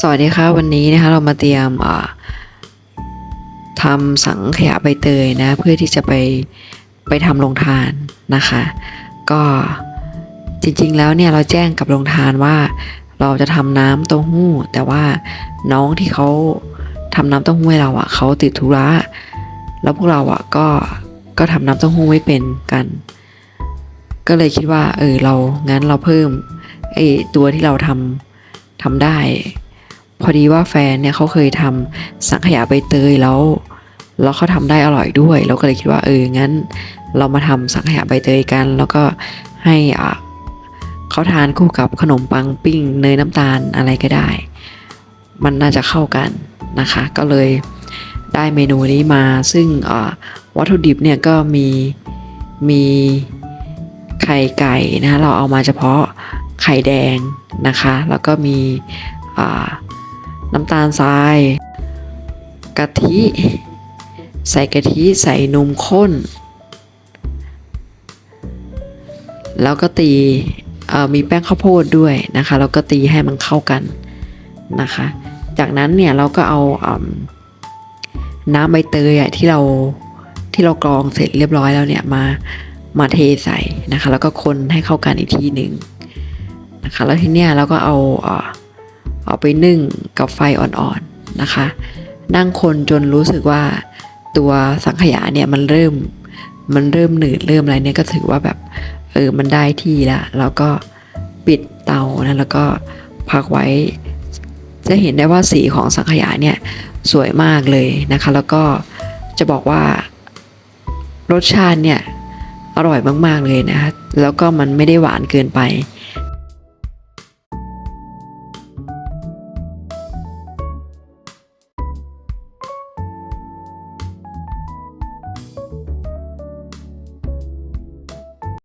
สวัสดีค่ะวันนี้นะคะเรามาเตรียมทำสังขยาใบเตยนะ เพื่อที่จะไปไปทำโรงทานนะคะ ก็จริงๆแล้วเนี่ยเราแจ้งกับโรงทานว่าเราจะทำน้ำเต้าหู้ แต่ว่าน้องที่เขาทำน้ำเต้าหู้ให้เราอะเขาติดธุระแล้วพวกเราอะก็ก็ทำน้ำเต้าหู้ไม่เป็นกัน ก็เลยคิดว่าเออเรางั้นเราเพิ่มไอตัวที่เราทำทำได้ พอดีว่าแฟนเนี่ยเขาเคยทำสังขยาใบเตยแล้วแล้วเขาทำได้อร่อยด้วย เราก็เลยคิดว่าเอองั้น เรามาทำสังขยาใบเตยกัน แล้วก็ให้อะเขาทานคู่กับขนมปังปิ้งเนยน้ำตาลอะไรก็ได้ มันน่าจะเข้ากันนะคะ ก็เลยได้เมนูนี้มาซึ่งวัตถุดิบเนี่ยก็มีมีไข่ไก่นะคะเราเอามาเฉพาะไข่แดงนะคะ แล้วก็มีอ่า น้ำตาลทราย กะทิ ใส่กะทิใส่นมข้น แล้วก็ตีมีแป้งข้าวโพดด้วยนะคะ แล้วก็ตีให้มันเข้ากันนะคะ จากนั้นเนี่ยเราก็เอาอน้ำใบเตยที่เราที่เรากรองเสร็จเรียบร้อยแล้วเนี่ยมามาเทใส่นะคะ แล้วก็คนให้เข้ากันอีกทีหนึ่งนะคะ แล้วทีเนี้ยเราก็เอา เอาไปนึ่งกับไฟอ่อนๆนะคะ นั่งคนจนรู้สึกว่าตัวสังขยาเนี่ยมันเริ่มมันเริ่มหนืดเริ่มอะไรเนี่ยก็ถือว่าแบบเออมันได้ที่ล้วแล้วก็ปิดเตานะแล้วก็พักไว้ จะเห็นได้ว่าสีของสังขยาเนี่ยสวยมากเลยนะคะ แล้วก็จะบอกว่ารสชาติเนี่ยอร่อยมากๆเลยนะคะแล้วก็มันไม่ได้หวานเกินไป